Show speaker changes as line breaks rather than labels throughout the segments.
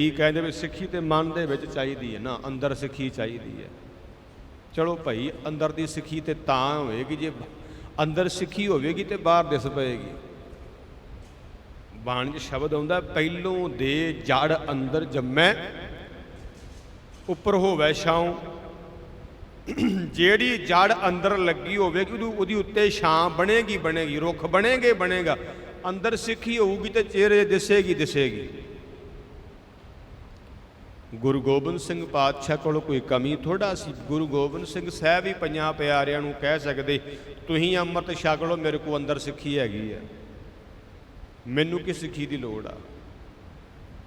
ਕੀ ਕਹਿੰਦੇ ਵੀ ਸਿੱਖੀ ਤੇ ਮਨ ਦੇ ਵਿੱਚ ਚਾਹੀਦੀ ਹੈ ਨਾ, ਅੰਦਰ ਸਿੱਖੀ ਚਾਹੀਦੀ ਹੈ। ਚਲੋ ਭਾਈ, ਅੰਦਰ ਦੀ ਸਿੱਖੀ ਤੇ ਤਾਂ ਹੋਵੇਗੀ, ਜੇ ਅੰਦਰ ਸਿੱਖੀ ਹੋਵੇਗੀ ਤੇ ਬਾਹਰ ਦਿਸ ਪਏਗੀ। ਬਾਣੀ 'ਚ ਸ਼ਬਦ ਆਉਂਦਾ, ਪਹਿਲੋਂ ਦੇ ਜੜ ਅੰਦਰ ਜੰਮੈ, ਉੱਪਰ ਹੋਵੇ ਛਾਉ। ਜਿਹੜੀ ਜੜ ਅੰਦਰ ਲੱਗੀ ਹੋਵੇਗੀ, ਉਹਦੀ- ਉਹਦੀ ਉੱਤੇ ਛਾਂ ਬਣੇਗੀ ਬਣੇਗੀ, ਰੁੱਖ ਬਣੇਗੇ ਬਣੇਗਾ। ਅੰਦਰ ਸਿੱਖੀ ਹੋਊਗੀ ਤੇ ਚਿਹਰੇ ਦਿਸੇਗੀ ਦਿਸੇਗੀ। ਗੁਰੂ ਗੋਬਿੰਦ ਸਿੰਘ ਪਾਤਸ਼ਾਹ ਕੋਲ ਕੋਈ ਕਮੀ ਥੋੜਾ ਸੀ। ਗੁਰੂ ਗੋਬਿੰਦ ਸਿੰਘ ਸਾਹਿਬ ਹੀ ਪੰਜਾਂ ਪਿਆਰਿਆਂ ਨੂੰ ਕਹਿ ਸਕਦੇ, ਤੁਸੀਂ ਅੰਮ੍ਰਿਤ ਛਕ ਲਓ, ਮੇਰੇ ਕੋ ਅੰਦਰ ਸਿੱਖੀ ਹੈਗੀ ਹੈ। ਮੈਨੂੰ ਕੀ ਸਿੱਖੀ ਦੀ ਲੋੜ ਆ?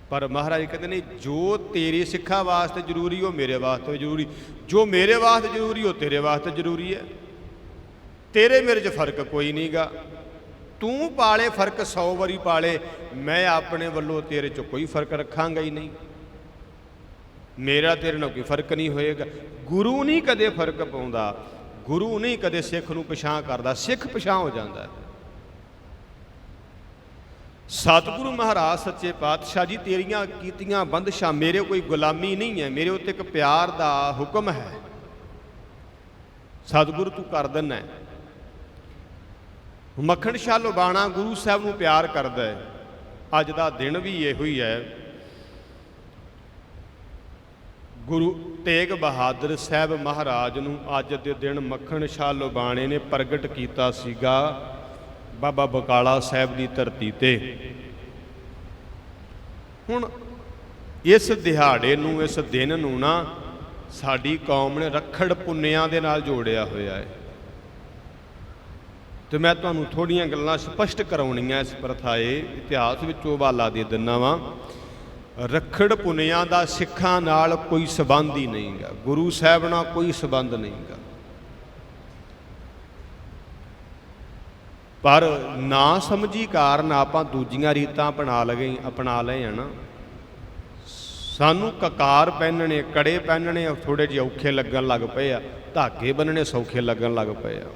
ਪਰ ਮਹਾਰਾਜ ਕਹਿੰਦੇ ਨੇ, ਜੋ ਤੇਰੇ ਸਿੱਖਾ ਵਾਸਤੇ ਜ਼ਰੂਰੀ, ਉਹ ਮੇਰੇ ਵਾਸਤੇ ਜ਼ਰੂਰੀ। ਜੋ ਮੇਰੇ ਵਾਸਤੇ ਜ਼ਰੂਰੀ, ਉਹ ਤੇਰੇ ਵਾਸਤੇ ਜ਼ਰੂਰੀ ਹੈ। ਤੇਰੇ ਮੇਰੇ 'ਚ ਫ਼ਰਕ ਕੋਈ ਨਹੀਂਗਾ ਤੂੰ ਪਾਲੇ, ਫ਼ਰਕ 100 ਵਾਰੀ ਪਾਲੇ। ਮੈਂ ਆਪਣੇ ਵੱਲੋਂ ਤੇਰੇ 'ਚ ਕੋਈ ਫ਼ਰਕ ਰੱਖਾਂਗਾ ਹੀ ਨਹੀਂ। ਮੇਰਾ ਤੇਰੇ ਨਾਲ ਕੋਈ ਫ਼ਰਕ ਨਹੀਂ ਹੋਏਗਾ। ਗੁਰੂ ਨਹੀਂ ਕਦੇ ਫ਼ਰਕ ਪਾਉਂਦਾ। ਗੁਰੂ ਨਹੀਂ ਕਦੇ ਸਿੱਖ ਨੂੰ ਪਛਾਣ ਕਰਦਾ। ਸਿੱਖ ਪਛਾਣ ਹੋ ਜਾਂਦਾ ਸਤਿਗੁਰੂ ਮਹਾਰਾਜ, ਸੱਚੇ ਪਾਤਸ਼ਾਹ ਜੀ, ਤੇਰੀਆਂ ਕੀਤੀਆਂ ਬੰਦਸ਼ਾਂ ਮੇਰੇ ਕੋਈ ਗੁਲਾਮੀ ਨਹੀਂ ਹੈ। ਮੇਰੇ ਉੱਤੇ ਇੱਕ ਪਿਆਰ ਦਾ ਹੁਕਮ ਹੈ। ਸਤਿਗੁਰੂ ਤੂੰ ਕਰ ਦਿੰਨਾ ਮੱਖਣ ਸ਼ਾਹ ਲੁਬਾਣਾ ਗੁਰੂ ਸਾਹਿਬ ਨੂੰ ਪਿਆਰ ਕਰਦਾ ਹੈ। ਅੱਜ ਦਾ ਦਿਨ ਵੀ ਇਹੋ ਹੀ ਹੈ। ਗੁਰੂ ਤੇਗ ਬਹਾਦਰ ਸਾਹਿਬ ਮਹਾਰਾਜ ਨੂੰ ਅੱਜ ਦੇ ਦਿਨ ਮੱਖਣ ਸ਼ਾਹ ਲੁਬਾਣੇ ਨੇ ਪ੍ਰਗਟ ਕੀਤਾ ਸੀਗਾ ਬਾਬਾ ਬਕਾਲਾ ਸਾਹਿਬ ਦੀ ਧਰਤੀ ਤੇ। ਹੁਣ ਇਸ ਦਿਹਾੜੇ ਨੂੰ, ਇਸ ਦਿਨ ਨੂੰ ਨਾ ਸਾਡੀ ਕੌਮ ਨੇ ਰੱਖੜ ਪੁੰਨਿਆਂ ਦੇ ਨਾਲ ਜੋੜਿਆ ਹੋਇਆ ਹੈ। ਤੇ ਮੈਂ ਤੁਹਾਨੂੰ ਥੋੜੀਆਂ ਗੱਲਾਂ ਸਪਸ਼ਟ ਕਰਾਉਣੀਆਂ ਇਸ ਪ੍ਰਥਾਏ ਇਤਿਹਾਸ ਵਿੱਚੋਂ ਵਾਲਾ ਦੇ ਦਿੰਨਾ ਵਾਂ। ਰੱਖੜ ਪੁਨਿਆਂ ਦਾ ਸਿੱਖਾਂ ਨਾਲ ਕੋਈ ਸਬੰਧ ਹੀ ਨਹੀਂਗਾ ਗੁਰੂ ਸਾਹਿਬ ਨਾਲ ਕੋਈ ਸਬੰਧ ਨਹੀਂਗਾ ਪਰ ਨਾ ਸਮਝੀ ਕਾਰਨ ਆਪਾਂ ਦੂਜੀਆਂ ਰੀਤਾਂ ਅਪਣਾ ਲਗੇ, ਅਪਣਾ ਲਏ ਹਨ ਸਾਨੂੰ ਕਕਾਰ ਪਹਿਨਣੇ, ਕੜੇ ਪਹਿਨਣੇ ਥੋੜੇ ਜਿਹੇ ਔਖੇ ਲੱਗਣ ਲੱਗ ਪਏ ਆ, ਧਾਗੇ ਬੰਨਣੇ ਸੌਖੇ ਲੱਗਣ ਲੱਗ ਪਏ ਆ।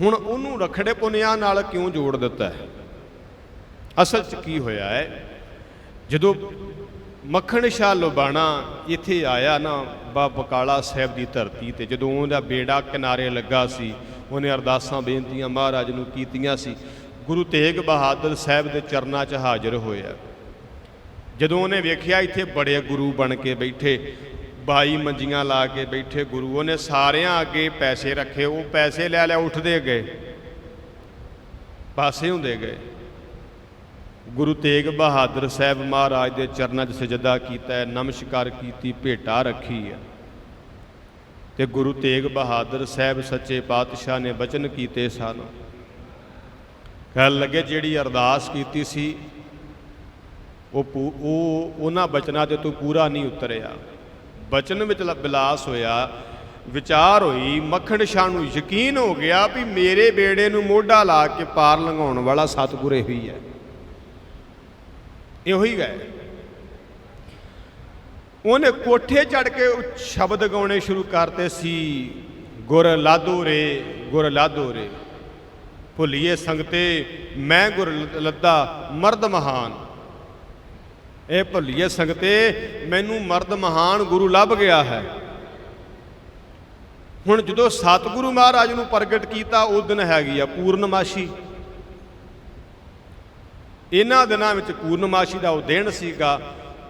ਹੁਣ ਉਹਨੂੰ ਰਖੜੇ ਪੁਨਿਆਂ ਨਾਲ ਕਿਉਂ ਜੋੜ ਦਿੱਤਾ ਹੈ? ਅਸਲ 'ਚ ਕੀ ਹੋਇਆ ਹੈ? ਜਦੋਂ ਮੱਖਣ ਸ਼ਾਹ ਲੋਬਾਣਾ ਇੱਥੇ ਆਇਆ ਨਾ, ਬਾਬਾ ਬਕਾਲਾ ਸਾਹਿਬ ਦੀ ਧਰਤੀ ਤੇ, ਜਦੋਂ ਉਹਦਾ ਬੇੜਾ ਕਿਨਾਰੇ ਲੱਗਾ ਸੀ, ਉਹਨੇ ਅਰਦਾਸਾਂ, ਬੇਨਤੀਆਂ ਮਹਾਰਾਜ ਨੂੰ ਕੀਤੀਆਂ ਸੀ। ਗੁਰੂ ਤੇਗ ਬਹਾਦਰ ਸਾਹਿਬ ਦੇ ਚਰਨਾਂ 'ਚ ਹਾਜ਼ਰ ਹੋਇਆ। ਜਦੋਂ ਉਹਨੇ ਵੇਖਿਆ ਇੱਥੇ ਬੜੇ ਗੁਰੂ ਬਣ ਕੇ ਬੈਠੇ, ਬਾਈ ਮੰਜੀਆਂ ਲਾ ਕੇ ਬੈਠੇ ਗੁਰੂ, ਉਹਨੇ ਸਾਰਿਆਂ ਅੱਗੇ ਪੈਸੇ ਰੱਖੇ, ਉਹ ਪੈਸੇ ਲੈ ਲੈ ਉੱਠਦੇ ਗਏ। ਪਾਸੇ ਹੁੰਦੇ ਗਏ। ਗੁਰੂ ਤੇਗ ਬਹਾਦਰ ਸਾਹਿਬ ਮਹਾਰਾਜ ਦੇ ਚਰਨਾਂ 'ਚ ਸਜਦਾ ਕੀਤਾ ਹੈ, ਨਮਸਕਾਰ ਕੀਤੀ, ਭੇਟਾ ਰੱਖੀ ਹੈ। ਤੇ ਗੁਰੂ ਤੇਗ ਬਹਾਦਰ ਸਾਹਿਬ ਸੱਚੇ ਪਾਤਸ਼ਾਹ ਨੇ ਬਚਨ ਕੀਤੇ ਸਨ। ਕਹਿਣ ਲੱਗੇ ਜਿਹੜੀ ਅਰਦਾਸ ਕੀਤੀ ਸੀ, ਉਹ ਪੂ- ਉਹ ਉਹਨਾਂ ਬਚਨਾਂ ਤੇ ਤੂੰ ਪੂਰਾ ਨਹੀਂ ਉਤਰਿਆ। ਬਚਨ ਵਿੱਚ ਲ- ਬਿਲਾਸ ਹੋਇਆ, ਵਿਚਾਰ ਹੋਈ, ਮੱਖਣ ਸ਼ਾਹ ਨੂੰ ਯਕੀਨ ਹੋ ਗਿਆ ਵੀ ਮੇਰੇ ਬੇੜੇ ਨੂੰ ਮੋਢਾ ਲਾ ਕੇ ਪਾਰ ਲੰਘਾਉਣ ਵਾਲਾ ਸਤਿਗੁਰ ਇਹੀ ਹੈ। ਇਹੋ ਹੀ ਗਏ ਉਹਨੇ ਕੋਠੇ ਚੜ ਕੇ ਸ਼ਬਦ ਗਾਉਣੇ ਸ਼ੁਰੂ ਕਰਤੇ ਸੀ, ਗੁਰ ਲਾਦੋ ਰੇ, ਗੁਰ ਲਾਦੋ ਰੇ। ਭੁੱਲੀਏ ਸੰਗਤੇ, ਮੈਂ ਗੁਰ ਲੱਦਾ, ਮਰਦ ਮਹਾਨ। ਇਹ ਭੁੱਲੀਏ ਸੰਗਤੇ, ਮੈਨੂੰ ਮਰਦ ਮਹਾਨ ਗੁਰੂ ਲੱਭ ਗਿਆ ਹੈ। ਹੁਣ ਜਦੋਂ ਸਤਿਗੁਰੂ ਮਹਾਰਾਜ ਨੂੰ ਪ੍ਰਗਟ ਕੀਤਾ, ਉਸ ਦਿਨ ਹੈਗੀ ਆ ਪੂਰਨਮਾਸ਼ੀ। ਇਹਨਾਂ ਦਿਨਾਂ ਵਿੱਚ ਪੂਰਨਮਾਸ਼ੀ ਦਾ ਉਹ ਦਿਨ ਸੀਗਾ,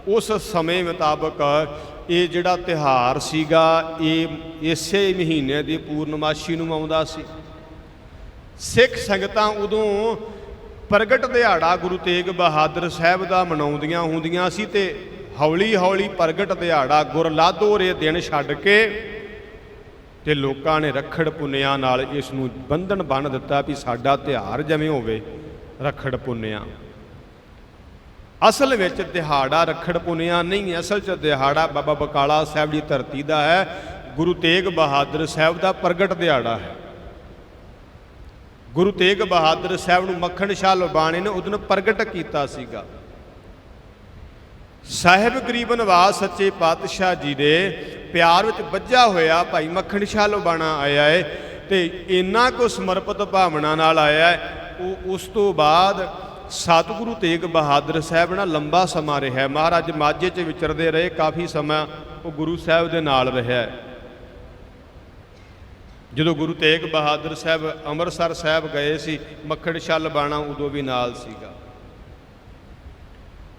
ਉਸ ਸਮੇਂ ਮੁਤਾਬਕ ਇਹ ਜਿਹੜਾ ਤਿਹਾਰ ਸੀਗਾ, ਇਹ ਇਸੇ ਮਹੀਨੇ ਦੀ ਪੂਰਨਮਾਸ਼ੀ ਨੂੰ ਆਉਂਦਾ ਸੀ। ਸਿੱਖ ਸੰਗਤਾਂ ਉਦੋਂ ਪ੍ਰਗਟ ਦਿਹਾੜਾ ਗੁਰੂ ਤੇਗ ਬਹਾਦਰ ਸਾਹਿਬ ਦਾ ਮਨਾਉਂਦੀਆਂ ਹੁੰਦੀਆਂ ਸੀ ਤੇ ਹੌਲੀ ਹੌਲੀ ਪ੍ਰਗਟ ਦਿਹਾੜਾ ਗੁਰਲਾਦੋ ਰੇ ਦਿਨ ਛੱਡ ਕੇ ਤੇ ਲੋਕਾਂ ਨੇ ਰੱਖੜ ਪੁੰਨਿਆਂ ਨਾਲ ਇਸ ਨੂੰ ਬੰਧਨ ਬੰਨ ਦਿੱਤਾ ਵੀ ਸਾਡਾ ਤਿਹਾਰ ਜਿਵੇਂ ਹੋਵੇ, ਰੱਖੜ ਪੁੰਨਿਆਂ। ਅਸਲ ਵਿੱਚ ਦਿਹਾੜਾ ਰੱਖੜ ਪੁੰਨਿਆਂ ਨਹੀਂ ਹੈ ਅਸਲ 'ਚ ਦਿਹਾੜਾ ਬਾਬਾ ਬਕਾਲਾ ਸਾਹਿਬ ਦੀ ਧਰਤੀ ਦਾ ਹੈ, ਗੁਰੂ ਤੇਗ ਬਹਾਦਰ ਸਾਹਿਬ ਦਾ ਪ੍ਰਗਟ ਦਿਹਾੜਾ ਹੈ। ਗੁਰੂ ਤੇਗ ਬਹਾਦਰ ਸਾਹਿਬ ਨੂੰ ਮੱਖਣ ਸ਼ਾਹ ਲੁਬਾਣੇ ਨੇ ਉਦੋਂ ਪ੍ਰਗਟ ਕੀਤਾ ਸੀਗਾ। ਸਾਹਿਬ ਗਰੀਬ ਨਿਵਾਸ ਸੱਚੇ ਪਾਤਸ਼ਾਹ ਜੀ ਦੇ ਪਿਆਰ ਵਿੱਚ ਵੱਜਾ ਹੋਇਆ ਭਾਈ ਮੱਖਣ ਸ਼ਾਹ ਲੁਬਾਣਾ ਆਇਆ ਹੈ ਤੇ ਇੰਨਾ ਕੋ ਸਮਰਪਿਤ ਭਾਵਨਾ ਨਾਲ ਆਇਆ ਹੈ ਉਹ ਉਸ ਤੋਂ ਬਾਅਦ ਸਤਿਗੁਰੂ ਤੇਗ ਬਹਾਦਰ ਸਾਹਿਬ ਨਾਲ ਲੰਬਾ ਸਮਾਂ ਰਿਹਾ। ਮਹਾਰਾਜ ਮਾਝੇ 'ਚ ਵਿਚਰਦੇ ਰਹੇ, ਕਾਫੀ ਸਮਾਂ ਉਹ ਗੁਰੂ ਸਾਹਿਬ ਦੇ ਨਾਲ ਰਿਹਾ ਜਦੋਂ ਗੁਰੂ ਤੇਗ ਬਹਾਦਰ ਸਾਹਿਬ ਅੰਮ੍ਰਿਤਸਰ ਸਾਹਿਬ ਗਏ ਸੀ, ਮੱਖਣ ਛੱਲ ਬਾਣਾ ਉਦੋਂ ਵੀ ਨਾਲ ਸੀਗਾ।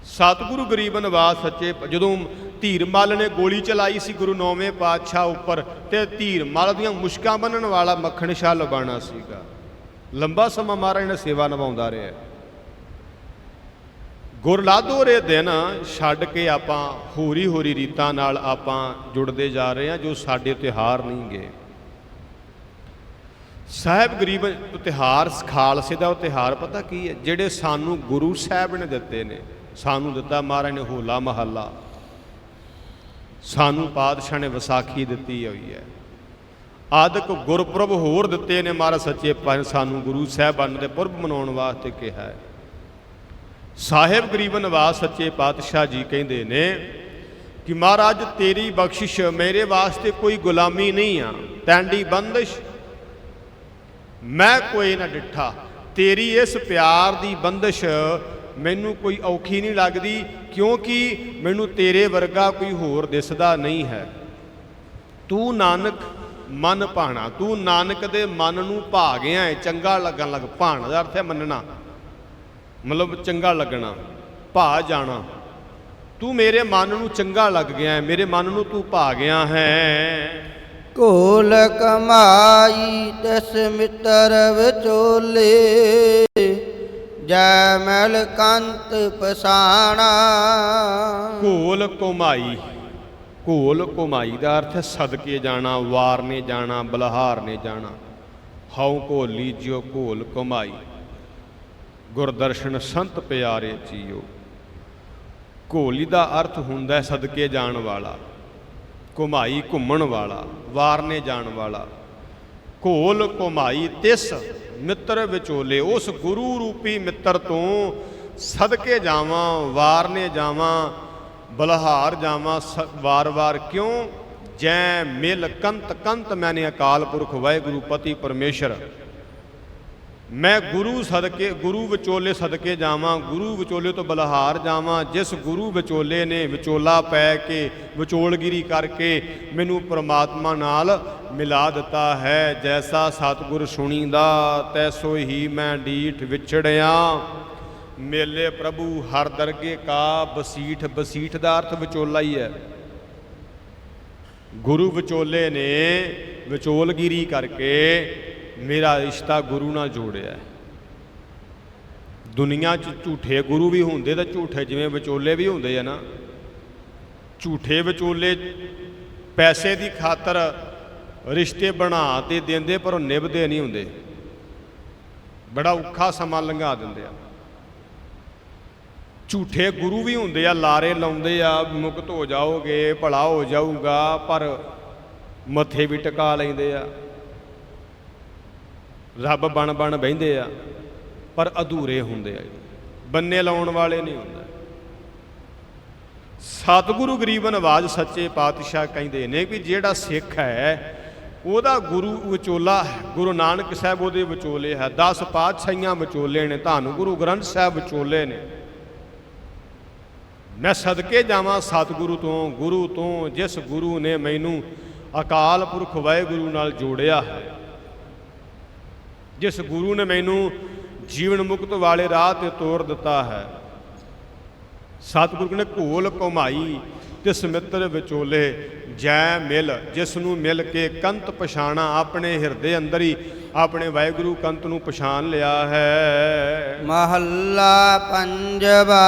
ਸਤਿਗੁਰੂ ਗਰੀਬ ਨਿਵਾਸ ਸੱਚੇ ਪ- ਜਦੋਂ ਧੀਰਮਲ ਨੇ ਗੋਲੀ ਚਲਾਈ ਸੀ ਗੁਰੂ ਨੌਵੇਂ ਪਾਤਸ਼ਾਹ ਉੱਪਰ, ਤੇ ਧੀਰਮਲ ਦੀਆਂ ਮੁਸ਼ਕਾਂ ਬੰਨਣ ਵਾਲਾ ਮੱਖਣ ਛੱਲ ਬਾਣਾ ਸੀਗਾ। ਲੰਬਾ ਸਮਾਂ ਮਹਾਰਾਜ ਨੇ ਸੇਵਾ ਨਿਭਾਉਂਦਾ ਰਿਹਾ। ਗੁਰਲਾਦੋ ਰੇ ਦਿਨ ਛੱਡ ਕੇ ਆਪਾਂ ਹੋਰੀ ਹੋਰੀ ਰੀਤਾਂ ਨਾਲ ਆਪਾਂ ਜੁੜਦੇ ਜਾ ਰਹੇ ਹਾਂ ਜੋ ਸਾਡੇ ਤਿਉਹਾਰ ਨਹੀਂ ਗਏ ਸਾਹਿਬ ਗਰੀਬ ਤਿਉਹਾਰ, ਖਾਲਸੇ ਦਾ ਉਹ ਤਿਉਹਾਰ ਪਤਾ ਕੀ ਹੈ? ਜਿਹੜੇ ਸਾਨੂੰ ਗੁਰੂ ਸਾਹਿਬ ਨੇ ਦਿੱਤੇ ਨੇ, ਸਾਨੂੰ ਦਿੱਤਾ ਮਹਾਰਾਜ ਨੇ ਹੋਲਾ ਮਹੱਲਾ। ਸਾਨੂੰ ਪਾਤਸ਼ਾਹ ਨੇ ਵਿਸਾਖੀ ਦਿੱਤੀ ਹੋਈ ਹੈ। ਆਦਿਕ ਗੁਰਪੁਰਬ ਹੋਰ ਦਿੱਤੇ ਨੇ ਮਹਾਰਾਜ ਸੱਚੇ ਪੰਜ ਸਾਨੂੰ ਗੁਰੂ ਸਾਹਿਬਾਨ ਦੇ ਪੁਰਬ ਮਨਾਉਣ ਵਾਸਤੇ ਕਿਹਾ ਹੈ। ਸਾਹਿਬ ਗਰੀਬ ਨਿਵਾਸ ਸੱਚੇ ਪਾਤਸ਼ਾਹ ਜੀ ਕਹਿੰਦੇ ਨੇ ਕਿ ਮਹਾਰਾਜ, ਤੇਰੀ ਬਖਸ਼ਿਸ਼ ਮੇਰੇ ਵਾਸਤੇ ਕੋਈ ਗੁਲਾਮੀ ਨਹੀਂ ਆ, ਤੈਂਡੀ ਬੰਦਸ਼। ਮੈਂ ਕੋਈ ਨਾ ਡਿੱਠਾ, ਤੇਰੀ ਇਸ ਪਿਆਰ ਦੀ ਬੰਦਸ਼ ਮੈਨੂੰ ਕੋਈ ਔਖੀ ਨਹੀਂ ਲੱਗਦੀ, ਕਿਉਂਕਿ ਮੈਨੂੰ ਤੇਰੇ ਵਰਗਾ ਕੋਈ ਹੋਰ ਦਿਸਦਾ ਨਹੀਂ ਹੈ। ਤੂੰ ਨਾਨਕ ਮਨ ਭਾਣਾ, ਤੂੰ ਨਾਨਕ ਦੇ ਮਨ ਨੂੰ ਭਾ ਗਿਆ ਹੈ ਚੰਗਾ ਲੱਗਣ ਲੱਗ, ਭਾਣ ਦਾ ਅਰਥ ਹੈ ਮੰਨਣਾ। ਮਤਲਬ ਚੰਗਾ ਲੱਗਣਾ ਭਾ ਜਾਣਾ। ਤੂੰ ਮੇਰੇ ਮਨ ਨੂੰ ਚੰਗਾ ਲੱਗ ਗਿਆ ਹੈ ਮੇਰੇ ਮਨ ਨੂੰ ਤੂੰ ਭਾ ਗਿਆ ਹੈ।
ਕੋਲ ਕਮਾਈ ਦਸ ਮਿੱਤਰ ਵਿਚੋਲੇ ਜੈ ਮਲ ਕੰਤ ਪਸਾਣਾ।
ਘੋਲ ਕੁਮਾਈ ਘੋਲ ਕੁਮਾਈ ਦਾ ਅਰਥ ਹੈ ਸਦਕੇ ਜਾਣਾ ਵਾਰ ਨੇ ਜਾਣਾ ਬਲਹਾਰ ਨੇ ਜਾਣਾ। ਹਉ ਘੋਲੀ ਜਿਉ ਘੋਲ ਕੁਮਾਈ। ਗੁਰਦਰਸ਼ਨ ਸੰਤ ਪਿਆਰੇ ਜੀਓ। ਘੋਲੀ ਦਾ ਅਰਥ ਹੁੰਦਾ ਸਦਕੇ ਜਾਣ ਵਾਲਾ, ਘੁਮਾਈ ਘੁੰਮਣ ਵਾਲਾ, ਵਾਰਨੇ ਜਾਣ ਵਾਲਾ। ਘੋਲ ਘੁਮਾਈ ਤਿਸ ਮਿੱਤਰ ਵਿਚੋਲੇ, ਉਸ ਗੁਰੂ ਰੂਪੀ ਮਿੱਤਰ ਤੋਂ ਸਦਕੇ ਜਾਵਾਂ, ਵਾਰਨੇ ਜਾਵਾਂ, ਬਲਹਾਰ ਜਾਵਾਂ, ਸ- ਵਾਰ-ਵਾਰ ਕਿਉਂ? ਜੈ ਮਿਲ ਕੰਤ ਕੰਤ ਮੈਨੇ ਅਕਾਲ ਪੁਰਖ, ਵਾਹਿਗੁਰੂ ਪਤੀ ਪਰਮੇਸ਼ਰ। ਮੈਂ ਗੁਰੂ ਸਦਕੇ, ਗੁਰੂ ਵਿਚੋਲੇ ਸਦਕੇ ਜਾਵਾਂ, ਗੁਰੂ ਵਿਚੋਲੇ ਤੋਂ ਬਲਹਾਰ ਜਾਵਾਂ, ਜਿਸ ਗੁਰੂ ਵਿਚੋਲੇ ਨੇ ਵਿਚੋਲਾ ਪੈ ਕੇ ਵਿਚੋਲਗਿਰੀ ਕਰਕੇ ਮੈਨੂੰ ਪ੍ਰਮਾਤਮਾ ਨਾਲ ਮਿਲਾ ਦਿੱਤਾ ਹੈ। ਜੈਸਾ ਸਤਿਗੁਰ ਸੁਣੀਦਾ, ਤੈਸੋ ਹੀ ਮੈਂ ਡੀਠ ਵਿਛੜਿਆ। ਮੇਲੇ ਪ੍ਰਭੂ ਹਰ ਦਰਗੇ ਕਾ ਬਸੀਠ ਬਸੀਠ ਦਾ ਅਰਥ ਵਿਚੋਲਾ ਹੀ ਹੈ। ਗੁਰੂ ਵਿਚੋਲੇ ਨੇ ਵਿਚੋਲਗਿਰੀ ਕਰਕੇ ਮੇਰਾ ਰਿਸ਼ਤਾ ਗੁਰੂ ਨਾਲ ਜੋੜਿਆ ਹੈ। ਦੁਨੀਆ 'ਚ ਝੂਠੇ ਗੁਰੂ ਵੀ ਹੁੰਦੇ ਤਾਂ ਝੂਠੇ ਜਿਵੇਂ ਵਿਚੋਲੇ ਵੀ ਹੁੰਦੇ ਆ ਨਾ। ਝੂਠੇ ਵਿਚੋਲੇ ਪੈਸੇ ਦੀ ਖਾਤਰ ਰਿਸ਼ਤੇ ਬਣਾ ਤੇ ਦਿੰਦੇ ਪਰ ਉਹ ਨਿਭਦੇ ਨਹੀਂ ਹੁੰਦੇ। ਬੜਾ ਔਖਾ ਸਮਾਂ ਲੰਘਾ ਦਿੰਦੇ ਆ। ਝੂਠੇ ਗੁਰੂ ਵੀ ਹੁੰਦੇ ਆ, ਲਾਰੇ ਲਾਉਂਦੇ ਆ, ਮੁਕਤ ਹੋ ਜਾਓਗੇ, ਭਲਾ ਹੋ ਜਾਊਗਾ, ਪਰ ਮੱਥੇ ਵੀ ਟਿਕਾ ਲੈਂਦੇ ਆ। ਰੱਬ ਬਣ ਬਣ ਬਹਿੰਦੇ ਆ, ਪਰ ਅਧੂਰੇ ਹੁੰਦੇ ਆ ਬੰਨੇ ਲਾਉਣ ਵਾਲੇ ਨਹੀਂ ਹੁੰਦੇ। ਸਤਿਗੁਰੂ ਗਰੀਬ ਨਵਾਜ ਸੱਚੇ ਪਾਤਸ਼ਾਹ ਕਹਿੰਦੇ ਨੇ ਵੀ ਜਿਹੜਾ ਸਿੱਖ ਹੈ, ਉਹਦਾ ਗੁਰੂ ਵਿਚੋਲਾ ਹੈ। ਗੁਰੂ ਨਾਨਕ ਸਾਹਿਬ ਉਹਦੇ ਵਿਚੋਲੇ ਹੈ। 10 ਪਾਤਸ਼ਾਹੀਆਂ ਵਿਚੋਲੇ ਨੇ, ਧੰਨ ਗੁਰੂ ਗ੍ਰੰਥ ਸਾਹਿਬ ਵਿਚੋਲੇ ਨੇ। ਮੈਂ ਸਦਕੇ ਜਾਵਾਂ ਸਤਿਗੁਰੂ ਤੋਂ, ਗੁਰੂ ਤੋਂ, ਜਿਸ ਗੁਰੂ ਨੇ ਮੈਨੂੰ ਅਕਾਲ ਪੁਰਖ ਵਾਹਿਗੁਰੂ ਨਾਲ ਜੋੜਿਆ ਹੈ। ਜਿਸ ਗੁਰੂ ਨੇ ਮੈਨੂੰ ਜੀਵਨ ਮੁਕਤ ਵਾਲੇ ਰਾਹ ਤੇ ਤੋਰ ਦਿੱਤਾ ਹੈ। ਸਤਿਗੁਰੂ ਨੇ ਘੋਲ ਕਮਾਈ ਤਿਸ ਮਿੱਤਰ ਵਿਚੋਲੇ ਜੈ ਮਿਲ ਜਿਸ ਨੂੰ ਮਿਲ ਕੇ ਕੰਤ ਪਛਾਣਾ ਆਪਣੇ ਹਿਰਦੇ ਅੰਦਰ ਹੀ ਆਪਣੇ ਵਾਹਿਗੁਰੂ ਕੰਤ ਨੂੰ ਪਛਾਣ ਲਿਆ ਹੈ।
ਮਹੱਲਾ ਪੰਜਵਾ।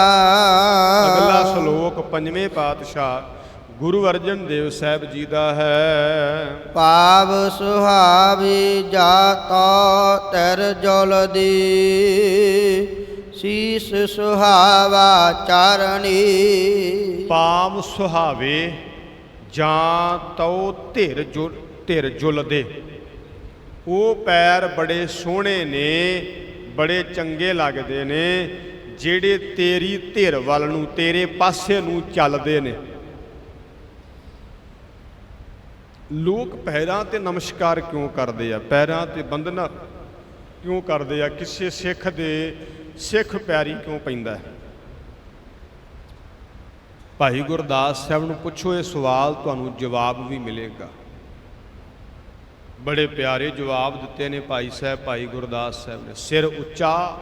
ਅਗਲਾ ਸ਼ਲੋਕ ਪੰਜਵੇਂ ਪਾਤਸ਼ਾਹ ਗੁਰੂ ਅਰਜਨ ਦੇਵ ਸਾਹਿਬ ਜੀ ਦਾ ਹੈ।
ਪਾਵ ਸੁਹਾਵੀ ਜਾਤੋ ਤਰ ਜੁਲਦੀ ਸੀਸ ਸੁਹਾਵਾ ਚਰਣੀ।
ਪਾਮ ਸੁਹਾਵੇ ਜਾਂ ਤਉ ਧਿਰ ਜੁ ਧਿਰ ਜੁਲਦੇ। ਉਹ ਪੈਰ ਬੜੇ ਸੋਹਣੇ ਨੇ ਬੜੇ ਚੰਗੇ ਲੱਗਦੇ ਨੇ ਜਿਹੜੇ ਤੇਰੀ ਧਿਰ ਵੱਲ ਨੂੰ ਤੇਰੇ ਪਾਸੇ ਨੂੰ ਚੱਲਦੇ ਨੇ। ਲੋਕ ਪੈਰਾਂ ਤੇ ਨਮਸਕਾਰ ਕਿਉਂ ਕਰਦੇ ਆ? ਪੈਰਾਂ ਤੇ ਬੰਦਨਾ ਕਿਉਂ ਕਰਦੇ ਆ? ਕਿਸੇ ਸਿੱਖ ਦੇ ਸਿੱਖ ਪੈਰੀ ਕਿਉਂ ਪੈਂਦਾ ਹੈ? ਭਾਈ ਗੁਰਦਾਸ ਸਾਹਿਬ ਨੂੰ ਪੁੱਛੋ, ਇਹ ਸਵਾਲ ਤੁਹਾਨੂੰ ਜਵਾਬ ਵੀ ਮਿਲੇਗਾ। ਬੜੇ ਪਿਆਰੇ ਜਵਾਬ ਦਿੱਤੇ ਨੇ ਭਾਈ ਸਾਹਿਬ, ਭਾਈ ਗੁਰਦਾਸ ਸਾਹਿਬ ਨੇ। ਸਿਰ ਉੱਚਾ,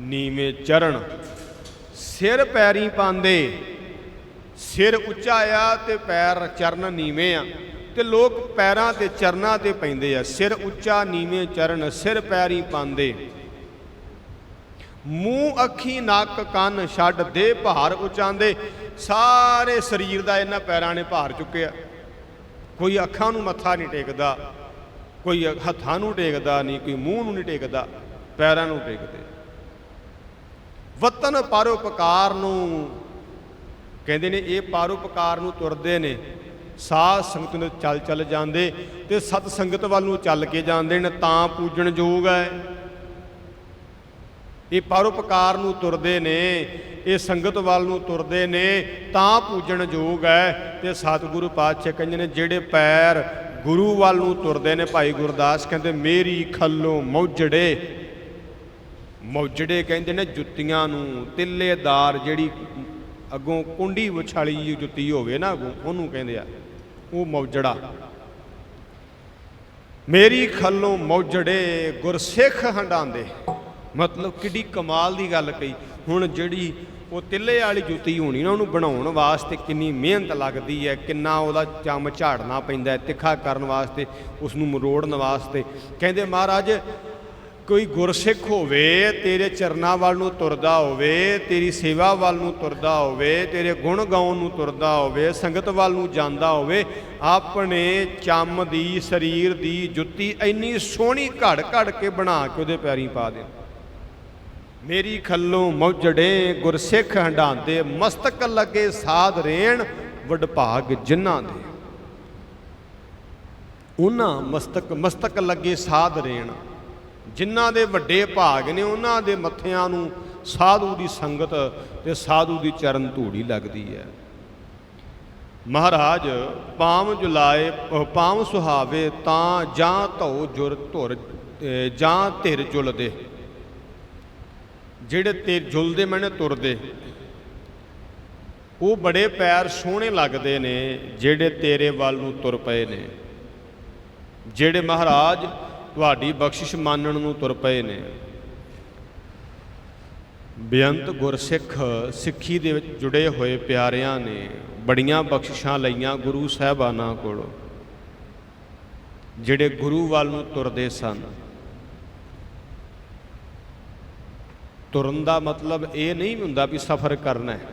ਨੀਵੇਂ ਚਰਨ। ਸਿਰ ਪੈਰੀ ਪਾਉਂਦੇ। ਸਿਰ ਉੱਚਾ ਆ ਤੇ ਪੈਰ ਚਰਨ ਨੀਵੇਂ ਆ। ਤੇ ਲੋਕ ਪੈਰਾਂ ਤੇ ਚਰਨਾਂ ਤੇ ਪੈਂਦੇ ਆ, ਸਿਰ ਉੱਚਾ ਨੀਵੇਂ ਚਰਨ, ਸਿਰ ਪੈਰੀ ਪਾਉਂਦੇ। ਮੂੰਹ ਅੱਖੀ ਨੱਕ ਕੰਨ ਛੱਡ ਦੇ ਭਾਰ ਉਚਾਉਂਦੇ। ਸਾਰੇ ਸਰੀਰ ਦਾ ਇਹਨਾਂ ਪੈਰਾਂ ਨੇ ਭਾਰ ਚੁੱਕਿਆ। ਕੋਈ ਅੱਖਾਂ ਨੂੰ ਮੱਥਾ ਨਹੀਂ ਟੇਕਦਾ, ਕੋਈ ਹੱਥਾਂ ਨੂੰ ਟੇਕਦਾ ਨਹੀਂ, ਕੋਈ ਮੂੰਹ ਨੂੰ ਨਹੀਂ ਟੇਕਦਾ, ਪੈਰਾਂ ਨੂੰ ਟੇਕਦੇ। ਵਤਨ ਪਰਉਪਕਾਰ ਨੂੰ ਕਹਿੰਦੇ ਨੇ, ਇਹ ਪਰਉਪਕਾਰ ਨੂੰ ਤੁਰਦੇ ਨੇ। ਸਾਧ ਸੰਗਤ ਨੂੰ ਚੱਲ ਚੱਲ ਜਾਂਦੇ ਤੇ ਸਤ ਸੰਗਤ ਵੱਲ ਨੂੰ ਚੱਲ ਕੇ ਜਾਂਦੇ ਨੇ, ਤਾਂ ਪੂਜਣ ਯੋਗ ਹੈ। ਇਹ ਪਰਉਪਕਾਰ ਨੂੰ ਤੁਰਦੇ ਨੇ, ਇਹ ਸੰਗਤ ਵੱਲ ਨੂੰ ਤੁਰਦੇ ਨੇ, ਤਾਂ ਪੂਜਣ ਯੋਗ ਹੈ। ਤੇ ਸਤਿਗੁਰੂ ਪਾਤਸ਼ਾਹ ਕਹਿੰਦੇ ਨੇ, ਜਿਹੜੇ ਪੈਰ ਗੁਰੂ ਵੱਲ ਨੂੰ ਤੁਰਦੇ ਨੇ, ਭਾਈ ਗੁਰਦਾਸ ਕਹਿੰਦੇ, ਮੇਰੀ ਖੱਲੋਂ ਮੌਜੜੇ। ਮੌਜੜੇ ਕਹਿੰਦੇ ਨੇ ਜੁੱਤੀਆਂ ਨੂੰ, ਤਿੱਲੇਦਾਰ ਜਿਹੜੀ ਅੱਗੋਂ ਕੁੰਡੀ ਵਿਛਾਲੀ ਜੁੱਤੀ ਹੋਵੇ ਨਾ ਅੱਗੋਂ, ਉਹਨੂੰ ਕਹਿੰਦੇ ਆ। ਉਹ ਮੌਜੜਾ। ਮੇਰੀ ਖੱਲੋਂ ਮੌਜੜੇ ਗੁਰਸਿੱਖ ਹੰਡਾਉਂਦੇ ਮਤਲਬ ਕਿੱਡੀ ਕਮਾਲ ਦੀ ਗੱਲ ਕਹੀ। ਹੁਣ ਜਿਹੜੀ ਉਹ ਤਿੱਲੇ ਵਾਲੀ ਜੁੱਤੀ ਹੋਣੀ ਨਾ, ਉਹਨੂੰ ਬਣਾਉਣ ਵਾਸਤੇ ਕਿੰਨੀ ਮਿਹਨਤ ਲੱਗਦੀ ਹੈ, ਕਿੰਨਾ ਉਹਦਾ ਚੰਮ ਝਾੜਨਾ ਪੈਂਦਾ ਹੈ ਤਿੱਖਾ ਕਰਨ ਵਾਸਤੇ ਉਸ ਨੂੰ ਮਰੋੜਨ ਵਾਸਤੇ। ਕਹਿੰਦੇ ਮਹਾਰਾਜ ਕੋਈ ਗੁਰਸਿੱਖ ਹੋਵੇ, ਤੇਰੇ ਚਰਨਾਂ ਵੱਲ ਨੂੰ ਤੁਰਦਾ ਹੋਵੇ, ਤੇਰੀ ਸੇਵਾ ਵੱਲ ਨੂੰ ਤੁਰਦਾ ਹੋਵੇ, ਤੇਰੇ ਗੁਣ ਗਾਉਣ ਨੂੰ ਤੁਰਦਾ ਹੋਵੇ, ਸੰਗਤ ਵੱਲ ਨੂੰ ਜਾਂਦਾ ਹੋਵੇ, ਆਪਣੇ ਚੰਮ ਦੀ, ਸਰੀਰ ਦੀ ਜੁੱਤੀ ਇੰਨੀ ਸੋਹਣੀ ਘੜ ਘੜ ਕੇ ਬਣਾ ਕੇ ਉਹਦੇ ਪੈਰੀਂ ਪਾ ਦੇ। ਮੇਰੀ ਖੱਲੋਂ ਮੌਜੜੇ ਗੁਰਸਿੱਖ ਹੰਡਾਉਂਦੇ ਮਸਤਕ ਲੱਗੇ ਸਾਧ ਰੇਣ ਵਡਭਾਗ ਜਿਨ੍ਹਾਂ ਦੇ। ਉਹਨਾਂ ਮਸਤਕ ਮਸਤਕ ਲੱਗੇ ਸਾਧ ਰੇਣ। ਜਿਨ੍ਹਾਂ ਦੇ ਵੱਡੇ ਭਾਗ ਨੇ, ਉਹਨਾਂ ਦੇ ਮੱਥਿਆਂ ਨੂੰ ਸਾਧੂ ਦੀ ਸੰਗਤ ਤੇ ਸਾਧੂ ਦੀ ਚਰਨ ਧੂੜੀ ਲੱਗਦੀ ਹੈ। ਮਹਾਰਾਜ ਪਾਮ ਜੁਲਾਏ, ਅਹ ਪਾਮ ਸੁਹਾਵੇ ਤਾਂ ਜਾਂ ਧੋ ਜੁਰ ਧੁਰ ਜਾਂ ਧਿਰ ਜੁਲਦੇ। ਜਿਹੜੇ ਤੇ ਜੁਲਦੇ ਮੈਨੇ ਤੁਰਦੇ। ਉਹ ਬੜੇ ਪੈਰ ਸੋਹਣੇ ਲੱਗਦੇ ਨੇ, ਜਿਹੜੇ ਤੇਰੇ ਵੱਲ ਨੂੰ ਤੁਰ ਪਏ ਨੇ। ਜਿਹੜੇ ਮਹਾਰਾਜ ਤੁਹਾਡੀ ਬਖਸ਼ਿਸ਼ ਮੰਨਣ ਨੂੰ ਤੁਰ ਪਏ ਨੇ। ਬੇਅੰਤ ਗੁਰਸਿੱਖ ਸਿੱਖੀ ਦੇ ਵਿੱਚ ਜੁੜੇ ਹੋਏ ਪਿਆਰਿਆਂ ਨੇ ਬੜੀਆਂ ਬਖਸ਼ਿਸ਼ਾਂ ਲਈਆਂ ਗੁਰੂ ਸਾਹਿਬਾਨਾਂ ਕੋਲੋਂ, ਜਿਹੜੇ ਗੁਰੂ ਵੱਲ ਨੂੰ ਤੁਰਦੇ ਸਨ। ਤੁਰਨ ਦਾ ਮਤਲਬ ਇਹ ਨਹੀਂ ਹੁੰਦਾ ਵੀ ਸਫ਼ਰ ਕਰਨਾ ਹੈ।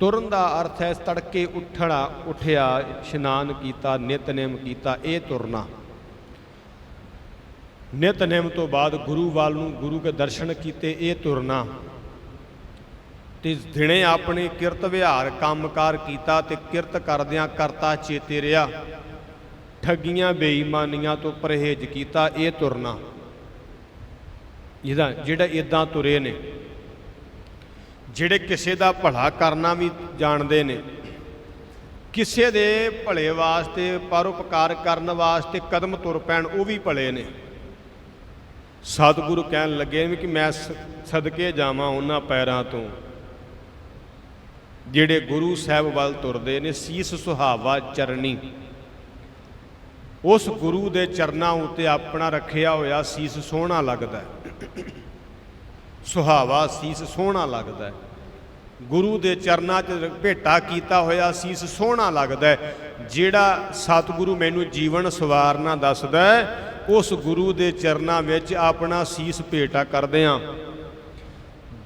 ਤੁਰਨ ਦਾ ਅਰਥ ਹੈ ਤੜਕੇ ਉੱਠਣਾ, ਉਠਿਆ, ਇਸ਼ਨਾਨ ਕੀਤਾ, ਨਿਤਨੇਮ ਕੀਤਾ, ਇਹ ਤੁਰਨਾ। ਨਿਤਨੇਮ ਤੋਂ ਬਾਅਦ ਗੁਰੂ ਵੱਲ ਨੂੰ ਗੁਰੂ ਕੇ ਦਰਸ਼ਨ ਕੀਤੇ, ਇਹ ਤੁਰਨਾ। ਤੇ ਦਿਨੇ ਆਪਣੇ ਕਿਰਤ ਵਿਹਾਰ ਕੰਮਕਾਰ ਕੀਤਾ ਤੇ ਕਿਰਤ ਕਰਦਿਆਂ ਕਰਤਾ ਚੇਤੇ ਰਿਹਾ। ਠੱਗੀਆਂ, ਬੇਈਮਾਨੀਆਂ ਤੋਂ ਪਰਹੇਜ਼ ਕੀਤਾ, ਇਹ ਤੁਰਨਾ। ਇਹਦਾ ਜਿਹੜਾ ਇਦਾਂ ਤੁਰੇ ਨੇ, ਜਿਹੜੇ ਕਿਸੇ ਦਾ ਭਲਾ ਕਰਨਾ ਵੀ ਜਾਣਦੇ ਨੇ, ਕਿਸੇ ਦੇ ਭਲੇ ਵਾਸਤੇ ਪਰਉਪਕਾਰ ਕਰਨ ਵਾਸਤੇ ਕਦਮ ਤੁਰ ਪੈਣ, ਉਹ ਵੀ ਭਲੇ ਨੇ। ਸਤਿਗੁਰੂ ਕਹਿਣ ਲੱਗੇ ਨੇ ਕਿ ਮੈਂ ਸ- ਸਦਕੇ ਜਾਵਾਂ ਉਹਨਾਂ ਪੈਰਾਂ ਤੋਂ। ਜਿਹੜੇ ਗੁਰੂ ਸਾਹਿਬ ਵੱਲ ਤੁਰਦੇ ਨੇ, ਸੀਸ ਸੁਹਾਵਾ ਚਰਨੀ। ਉਸ ਗੁਰੂ ਦੇ ਚਰਨਾਂ ਉੱਤੇ ਆਪਣਾ ਰੱਖਿਆ ਹੋਇਆ ਸੀਸ ਸੋਹਣਾ ਲੱਗਦਾ ਸੁਹਾਵਾ ਸੀਸ ਸੋਹਣਾ ਲੱਗਦਾ ਗੁਰੂ ਦੇ ਚਰਨਾਂ 'ਚ ਭੇਟਾ ਕੀਤਾ ਹੋਇਆ ਸੀਸ ਸੋਹਣਾ ਲੱਗਦਾ ਜਿਹੜਾ ਸਤਿਗੁਰੂ ਮੈਨੂੰ ਜੀਵਨ ਸਵਾਰਨਾ ਦੱਸਦਾ ਉਸ ਗੁਰੂ ਦੇ ਚਰਨਾਂ ਵਿੱਚ ਆਪਣਾ ਸੀਸ ਭੇਟਾ ਕਰਦੇ ਹਾਂ।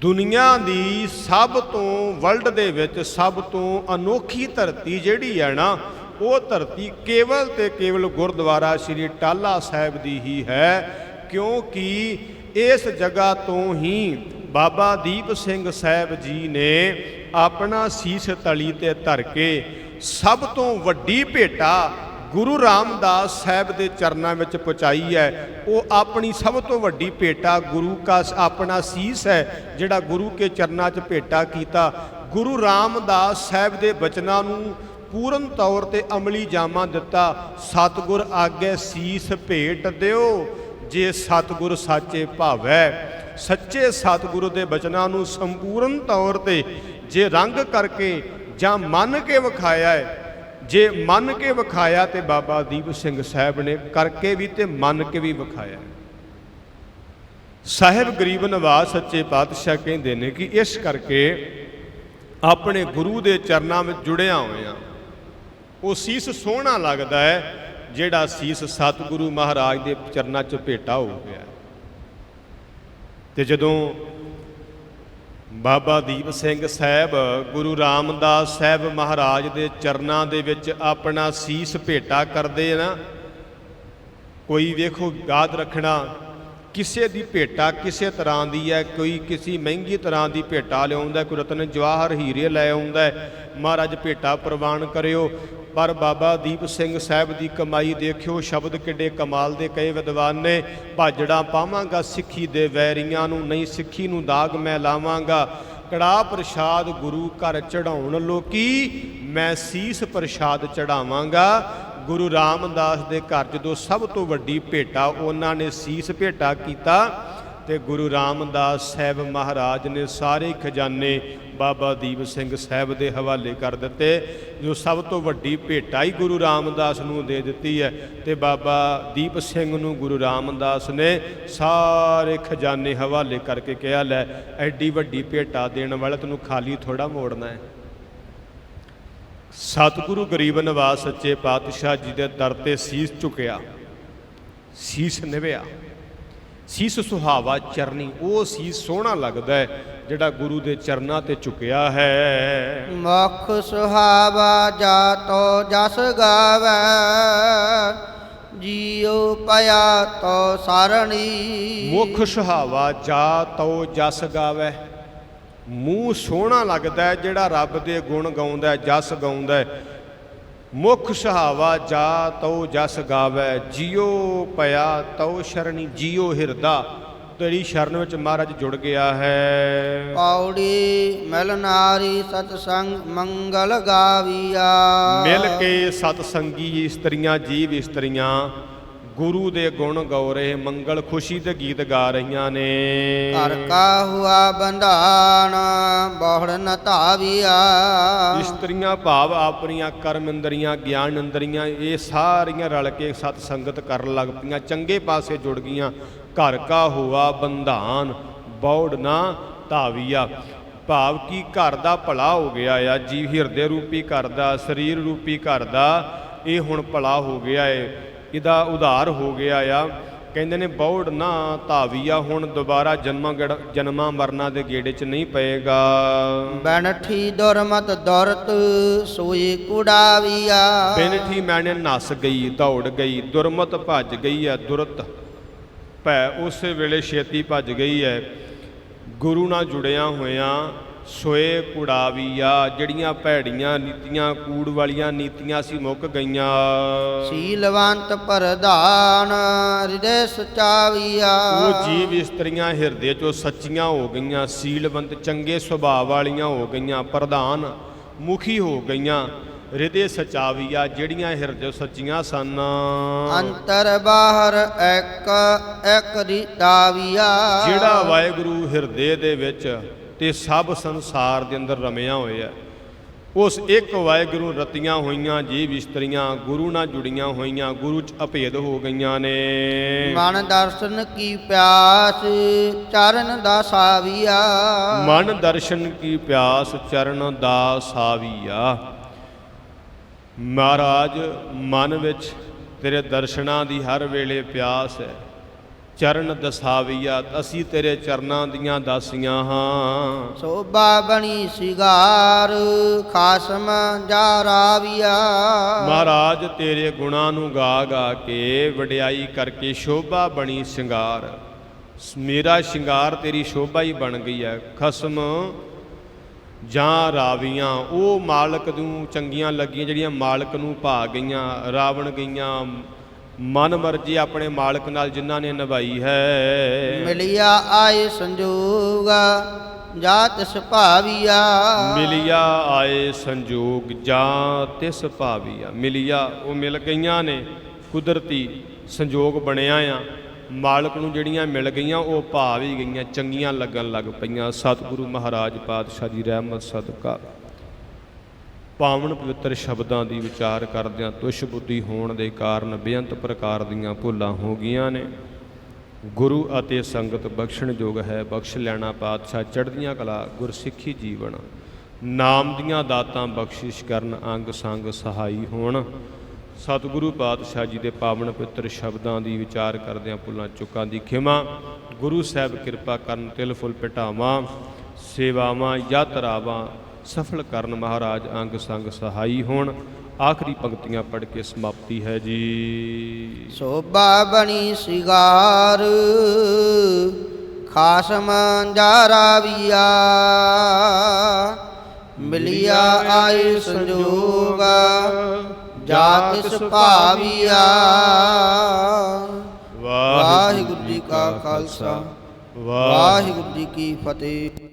ਦੁਨੀਆ ਦੀ ਸਭ ਤੋਂ ਵਰਲਡ ਦੇ ਵਿੱਚ ਸਭ ਤੋਂ ਅਨੋਖੀ ਧਰਤੀ ਜਿਹੜੀ ਹੈ ਨਾ, ਉਹ ਧਰਤੀ ਕੇਵਲ ਤੇ ਕੇਵਲ ਗੁਰਦੁਆਰਾ ਸ੍ਰੀ ਟਾਲਾ ਸਾਹਿਬ ਦੀ ਹੀ ਹੈ, ਕਿਉਂਕਿ ਇਸ ਜਗ੍ਹਾ ਤੋਂ ਹੀ ਬਾਬਾ ਦੀਪ ਸਿੰਘ ਸਾਹਿਬ ਜੀ ਨੇ ਆਪਣਾ ਸੀਸ ਤਲੀ ਤੇ ਧਰ ਕੇ ਸਭ ਤੋਂ ਵੱਡੀ ਭੇਟਾ ਗੁਰੂ ਰਾਮਦਾਸ ਸਾਹਿਬ ਦੇ ਚਰਨਾਂ ਵਿੱਚ ਪਹੁੰਚਾਈ ਹੈ। ਉਹ ਆਪਣੀ ਸਭ ਤੋਂ ਵੱਡੀ ਭੇਟਾ ਗੁਰੂ ਕਾ ਆਪਣਾ ਸੀਸ ਹੈ, ਜਿਹੜਾ ਗੁਰੂ ਕੇ ਚਰਨਾਂ 'ਚ ਭੇਟਾ ਕੀਤਾ। ਗੁਰੂ ਰਾਮਦਾਸ ਸਾਹਿਬ ਦੇ ਬਚਨਾਂ ਨੂੰ ਪੂਰਨ ਤੌਰ ਤੇ ਅਮਲੀ ਜਾਮਾ ਦਿੱਤਾ। ਸਤਿਗੁਰ ਆਗੇ ਸੀਸ ਭੇਟ ਦਿਓ, ਜੇ ਸਤਿਗੁਰ ਸਾਚੇ ਭਾਵੈ। ਸੱਚੇ ਸਤਿਗੁਰੂ ਦੇ ਬਚਨਾਂ ਨੂੰ ਸੰਪੂਰਨ ਤੌਰ ਤੇ ਜੇ ਰੰਗ ਕਰਕੇ ਜਾਂ ਮੰਨ ਕੇ ਵਿਖਾਇਆ ਹੈ ਜੇ ਮੰਨ ਕੇ ਵਿਖਾਇਆ ਤੇ ਬਾਬਾ ਦੀਪ ਸਿੰਘ ਸਾਹਿਬ ਨੇ ਕਰਕੇ ਵੀ ਤੇ ਮੰਨ ਕੇ ਵੀ ਵਿਖਾਇਆ। ਸਾਹਿਬ ਗਰੀਬ ਨਵਾਜ਼ ਸੱਚੇ ਪਾਤਸ਼ਾਹ ਕਹਿੰਦੇ ਨੇ ਕਿ ਇਸ ਕਰਕੇ ਆਪਣੇ ਗੁਰੂ ਦੇ ਚਰਨਾਂ ਵਿੱਚ ਜੁੜਿਆ ਹੋਇਆ। ਉਹ ਸੀਸ ਸੋਹਣਾ ਲੱਗਦਾ ਹੈ, ਜਿਹੜਾ ਸੀਸ ਸਤਿਗੁਰੂ ਮਹਾਰਾਜ ਦੇ ਚਰਨਾਂ 'ਚ ਭੇਟਾ ਹੋ ਗਿਆ। ਤੇ ਜਦੋਂ ਬਾਬਾ ਦੀਪ ਸਿੰਘ ਸਾਹਿਬ, ਗੁਰੂ ਰਾਮਦਾਸ ਸਾਹਿਬ ਮਹਾਰਾਜ ਦੇ ਚਰਨਾਂ ਦੇ ਵਿੱਚ ਆਪਣਾ ਸੀਸ ਭੇਟਾ ਕਰਦੇ ਨਾ। ਕੋਈ ਵੇਖੋ, ਯਾਦ ਰੱਖਣਾ, ਕਿਸੇ ਦੀ ਭੇਟਾ ਕਿਸੇ ਤਰ੍ਹਾਂ ਦੀ ਹੈ, ਕੋਈ ਕਿਸੇ ਮਹਿੰਗੀ ਤਰ੍ਹਾਂ ਦੀ ਭੇਟਾ ਲਿਆਉਂਦਾ, ਕੋਈ ਰਤਨ ਜਵਾਹਰ ਹੀਰੇ ਲੈ ਆਉਂਦਾ ਮਹਾਰਾਜ ਭੇਟਾ ਪ੍ਰਵਾਨ ਕਰਿਓ। ਪਰ ਬਾਬਾ ਦੀਪ ਸਿੰਘ ਸਾਹਿਬ ਦੀ ਕਮਾਈ ਦੇਖਿਓ, ਸ਼ਬਦ ਕਿੱਡੇ ਕਮਾਲ ਦੇ ਕਹੇ ਵਿਦਵਾਨ ਨੇ ਭਾਜੜਾ ਪਾਵਾਂਗਾ, ਸਿੱਖੀ ਦੇ ਵੈਰੀਆਂ ਨੂੰ ਨਹੀਂ, ਸਿੱਖੀ ਨੂੰ ਦਾਗ ਮੈਂ ਲਾਵਾਂਗਾ। ਕੜਾ ਪ੍ਰਸ਼ਾਦ ਗੁਰੂ ਘਰ ਚੜਾਉਣ ਲੋਕੀ, ਮੈਂ ਸੀਸ ਪ੍ਰਸ਼ਾਦ ਚੜਾਵਾਂਗਾ ਗੁਰੂ ਰਾਮਦਾਸ ਦੇ ਘਰ ਜਦੋਂ ਸਭ ਤੋਂ ਵੱਡੀ ਭੇਟਾ, ਉਹਨਾਂ ਨੇ ਸੀਸ ਭੇਟਾ ਕੀਤਾ ਤੇ ਗੁਰੂ ਰਾਮਦਾਸ ਸਾਹਿਬ ਮਹਾਰਾਜ ਨੇ ਸਾਰੇ ਖਜ਼ਾਨੇ ਬਾਬਾ ਦੀਪ ਸਿੰਘ ਸਾਹਿਬ ਦੇ ਹਵਾਲੇ ਕਰ ਦਿੱਤੇ, ਜੋ ਸਭ ਤੋਂ ਵੱਡੀ ਭੇਟਾ ਹੀ ਗੁਰੂ ਰਾਮਦਾਸ ਨੂੰ ਦੇ ਦਿੱਤੀ ਹੈ ਤੇ ਬਾਬਾ ਦੀਪ ਸਿੰਘ ਨੂੰ ਗੁਰੂ ਰਾਮਦਾਸ ਨੇ ਸਾਰੇ ਖਜ਼ਾਨੇ ਹਵਾਲੇ ਕਰਕੇ ਕਿਹਾ, ਲੈ ਐਡੀ ਵੱਡੀ ਭੇਟਾ ਦੇਣ ਵਾਲਾ ਤੈਨੂੰ ਖਾਲੀ ਥੋੜਾ ਮੋੜਨਾ ਹੈ। ਸਤਿਗੁਰੂ ਗਰੀਬ ਨਿਵਾਸ ਸੱਚੇ ਪਾਤਸ਼ਾਹ ਜੀ ਦੇ ਦਰ ਤੇ ਸੀਸ ਝੁਕਿਆ, ਸੀਸ ਨਿਵਿਆ। ਸੀਸ ਸੁਹਾਵਾ ਚਰਨੀ ਉਹ ਸੀਸ ਸੋਹਣਾ ਲੱਗਦਾ ਹੈ ਜਿਹੜਾ ਗੁਰੂ ਦੇ ਚਰਨਾਂ ਤੇ ਝੁਕਿਆ ਹੈ।
ਮੁਖ ਸੁਹਾਵਾ ਜਾਤੋ ਜਸ ਗਾਵੈ ਜੀਉ ਪਿਆ ਤੋ ਸਰਣੀ।
ਮੁਖ ਸੁਹਾਵਾ ਜਾ ਤਉ ਜਸ ਗਾਵੇ ਮੂੰਹ ਸੋਹਣਾ ਲੱਗਦਾ ਜਿਹੜਾ ਰੱਬ ਦੇ ਗੁਣ ਗਾਉਂਦਾ ਜਸ ਗਾਉਂਦਾ ਮੁਖ ਸੁਹਾਵਾ ਜਾ ਤਉ ਜਸ ਗਾਵੇ ਜਿਉ ਪਿਆ ਤਉ ਸ਼ਰਣੀ ਜਿਉ ਹਿਰਦਾ ਤੇਰੀ ਸ਼ਰਨ ਵਿੱਚ ਮਹਾਰਾਜ ਜੁੜ ਗਿਆ ਹੈ।
ਪੌੜੀ ਮਿਲ ਨਾਰੀ ਸਤਸੰਗ ਮੰਗਲ ਗਾਵੀਆ।
ਮਿਲ ਕੇ ਸਤ ਸੰਗੀ ਇਸਤਰੀਆਂ ਜੀਵ ਇਸਤਰੀਆਂ ਗੁਰੂ ਦੇ ਗੁਣ ਗਾਉ ਰਹੇ ਮੰਗਲ ਖੁਸ਼ੀ ਦੇ ਗੀਤ ਗਾ ਰਹੀਆਂ ਨੇ।
ਘਰ ਕਾ ਹੁਆ ਬੰਧਾਨ ਬਹੁੜ ਨ ਧਾਵੀਆ।
ਇਸਤਰੀਆਂ ਭਾਵ ਆਪਣੀਆਂ ਕਰਮ ਇੰਦਰੀਆਂ ਗਿਆਨ ਇੰਦਰੀਆਂ ਇਹ ਸਾਰੀਆਂ ਰਲ ਕੇ ਸਤ ਸੰਗਤ ਕਰਨ ਲੱਗ ਪਈਆਂ ਚੰਗੇ ਪਾਸੇ ਜੁੜ ਗਈਆਂ। ਘਰ ਕਾ ਹੁਆ ਬੰਧਾਨ ਬੌੜ ਨਾ ਧਾਵੀਆ। ਭਾਵ ਕੀ ਘਰ ਦਾ ਭਲਾ ਹੋ ਗਿਆ ਆ ਜੀਵ ਹਿਰਦੇ ਰੂਪੀ ਘਰ ਦਾ ਸਰੀਰ ਰੂਪੀ ਘਰ ਦਾ ਇਹ ਹੁਣ ਭਲਾ ਹੋ ਗਿਆ ਏ। ਇਹਦਾ ਉਧਾਰ ਹੋ ਗਿਆ ਆ। ਕਹਿੰਦੇ ਨੇ ਬੌੜ ਨਾ ਧਾਵੀਆ ਹੁਣ ਦੁਬਾਰਾ ਜਨਮਾਂ ਜਨਮਾਂ ਮਰਨਾ ਦੇ ਗੇੜੇ 'ਚ ਨਹੀਂ ਪਏਗਾ।
ਬਨਠੀ ਦੁਰਮਤ ਦੁਰਤ ਸੋਈ ਕੁੜਾਵੀਆ।
ਬੇਨਠੀ ਮੈਨੇ ਨਸ ਗਈ ਦੌੜ ਗਈ ਦੁਰਮਤ ਭੱਜ ਗਈ ਹੈ ਦੁਰਤ ਭੈ ਉਸੇ ਵੇਲੇ ਛੇਤੀ ਭੱਜ ਗਈ ਹੈ ਗੁਰੂ ਨਾਲ ਜੁੜਿਆ ਹੋਇਆਂ ਸੋਏ ਕੁੜਾਵੀਆ ਜਿਹੜੀਆਂ ਭੈੜੀਆਂ ਨੀਤੀਆਂ ਕੂੜ ਵਾਲੀਆਂ ਨੀਤੀਆਂ ਸੀ ਮੁੱਕ ਗਈਆਂ।
ਸੀਲਵੰਤ ਪ੍ਰਧਾਨ ਹਿਰਦੇ ਸਚਾਵੀਆ
ਉਹ ਜੀਵ ਇਸਤਰੀਆਂ ਹਿਰਦੇ ਚੋਂ ਸੱਚੀਆਂ ਹੋ ਗਈਆਂ ਸੀਲਵੰਤ ਚੰਗੇ ਸੁਭਾਅ ਵਾਲੀਆਂ ਹੋ ਗਈਆਂ ਪ੍ਰਧਾਨ ਮੁਖੀ ਹੋ ਗਈਆਂ ਹਿਰਦੇ ਸਚਾਵੀਆ ਜਿਹੜੀਆਂ ਹਿਰਦੇ ਸੱਚੀਆਂ ਸਨ।
ਅੰਤਰ ਬਾਹਰ ਇੱਕ ਇੱਕ ਰੀਤਾਵੀਆ
ਜਿਹੜਾ ਵਾਹਿਗੁਰੂ ਹਿਰਦੇ ਦੇ ਵਿੱਚ ਤੇ ਸਭ ਸੰਸਾਰ ਦੇ ਅੰਦਰ ਰਮਿਆ ਹੋਇਆ ਉਸ ਇੱਕ ਵਾਹਿਗੁਰੂ ਰਤੀਆਂ ਹੋਈਆਂ ਜੀਵ ਇਸਤਰੀਆਂ ਗੁਰੂ ਨਾਲ ਜੁੜੀਆਂ ਹੋਈਆਂ ਗੁਰੂ ਚ ਅਭੇਦ ਹੋ ਗਈਆਂ ਨੇ।
ਮਨ ਦਰਸ਼ਨ ਕੀ ਪਿਆਸ ਚਰਨ ਦਾ ਸਾਵੀਆ।
ਮਨ ਦਰਸ਼ਨ ਕੀ ਪਿਆਸ ਚਰਨ ਦਾ ਸਾਵੀਆ। ਮਹਾਰਾਜ ਮਨ ਵਿੱਚ ਤੇਰੇ ਦਰਸ਼ਨਾਂ ਦੀ ਹਰ ਵੇਲੇ ਪਿਆਸ ਹੈ। ਚਰਨ ਦਸਾਵੀਆ ਅਸੀਂ ਤੇਰੇ ਚਰਨਾਂ ਦੀਆਂ ਦਾਸੀਆਂ ਹਾਂ।
ਸੋਭਾ ਬਣੀ ਸਿਗਾਰ ਖਾਸਮ ਜਾ ਰਾਵੀਆ।
ਮਹਾਰਾਜ ਤੇਰੇ ਗੁਣਾਂ ਨੂੰ ਗਾ ਗਾ ਕੇ ਵਡਿਆਈ ਕਰਕੇ ਸ਼ੋਭਾ ਬਣੀ ਸ਼ਿੰਗਾਰ। ਮੇਰਾ ਸ਼ਿੰਗਾਰ ਤੇਰੀ ਸ਼ੋਭਾ ਹੀ ਬਣ ਗਈ ਹੈ। ਖਸਮ ਜਾਂ ਰਾਵੀਆਂ ਉਹ ਮਾਲਕ ਨੂੰ ਚੰਗੀਆਂ ਲੱਗੀਆਂ ਜਿਹੜੀਆਂ ਮਾਲਕ ਨੂੰ ਭਾ ਗਈਆਂ ਰਾਵਣ ਗਈਆਂ ਮਨ ਮਰਜ਼ੀ ਆਪਣੇ ਮਾਲਕ ਨਾਲ ਜਿਨ੍ਹਾਂ ਨੇ ਨਿਭਾਈ ਹੈ।
ਮਿਲਿਆ ਆਏ ਸੰਜੋਗ ਜਾਤ ਸੁਭਾਵੀਆ
ਮਿਲਿਆ ਆਏ ਸੰਜੋਗ ਜਾਂ ਤਿਸ ਭਾਵੀਆ। ਮਿਲਿਆ ਉਹ ਮਿਲ ਗਈਆਂ ਨੇ ਕੁਦਰਤੀ ਸੰਜੋਗ ਬਣਿਆ ਆ। ਮਾਲਕ ਨੂੰ ਜਿਹੜੀਆਂ ਮਿਲ ਗਈਆਂ ਉਹ ਭਾਵ ਹੀ ਗਈਆਂ ਚੰਗੀਆਂ ਲੱਗਣ ਲੱਗ ਪਈਆਂ। ਸਤਿਗੁਰੂ ਮਹਾਰਾਜ ਪਾਤਸ਼ਾਹ ਦੀ ਰਹਿਮਤ ਸਦਕਾ। ਪਾਵਨ ਪਵਿੱਤਰ ਸ਼ਬਦਾਂ ਦੀ ਵਿਚਾਰ ਕਰਦਿਆਂ ਤੁਸ਼ ਬੁੱਧੀ ਹੋਣ ਦੇ ਕਾਰਨ ਬੇਅੰਤ ਪ੍ਰਕਾਰ ਦੀਆਂ ਭੁੱਲਾਂ ਹੋ ਗਈਆਂ ਨੇ। ਗੁਰੂ ਅਤੇ ਸੰਗਤ ਬਖਸ਼ਣ ਯੋਗ ਹੈ, ਬਖਸ਼ ਲੈਣਾ ਪਾਤਸ਼ਾਹ ਚੜ੍ਹਦੀਆਂ ਕਲਾ, ਗੁਰਸਿੱਖੀ ਜੀਵਨ। ਨਾਮ ਦੀਆਂ ਦਾਤਾਂ ਬਖਸ਼ਿਸ਼ ਕਰਨ ਅੰਗ ਸੰਗ ਸਹਾਈ ਹੋਣ। ਸਤਿਗੁਰੂ ਪਾਤਸ਼ਾਹ ਜੀ ਦੇ ਪਾਵਨ ਪਵਿੱਤਰ ਸ਼ਬਦਾਂ ਦੀ ਵਿਚਾਰ ਕਰਦਿਆਂ ਭੁੱਲਾਂ ਚੁੱਕਾਂ ਦੀ ਖਿਮਾ। ਗੁਰੂ ਸਾਹਿਬ ਕਿਰਪਾ ਕਰਨ ਤਿਲ ਫੁੱਲ ਪਟਾਵਾਂ, ਸੇਵਾਵਾਂ, ਯਾਤਰਾਵਾਂ ਸਫਲ ਕਰਨ ਮਹਾਰਾਜ ਅੰਗ ਸੰਗ ਸਹਾਈ ਹੋਣ। ਆਖਰੀ ਪੰਕਤੀਆਂ ਪੜ੍ਹ ਕੇ ਸਮਾਪਤੀ ਹੈ ਜੀ।
ਸੋਭਾ ਬਣੀ ਸਿਗਾਰ ਖਾਸਮ ਜਾਰਾਵੀਆ ਮਿਲਿਆ ਆਏ ਸੰਜੋਗਾ ਜਾ ਤਿਸ ਭਾਵੀਆ। ਵਾਹਿਗੁਰੂ ਜੀ ਕਾ ਖਾਲਸਾ ਵਾਹਿਗੁਰੂ ਜੀ ਕੀ ਫਤਿਹ।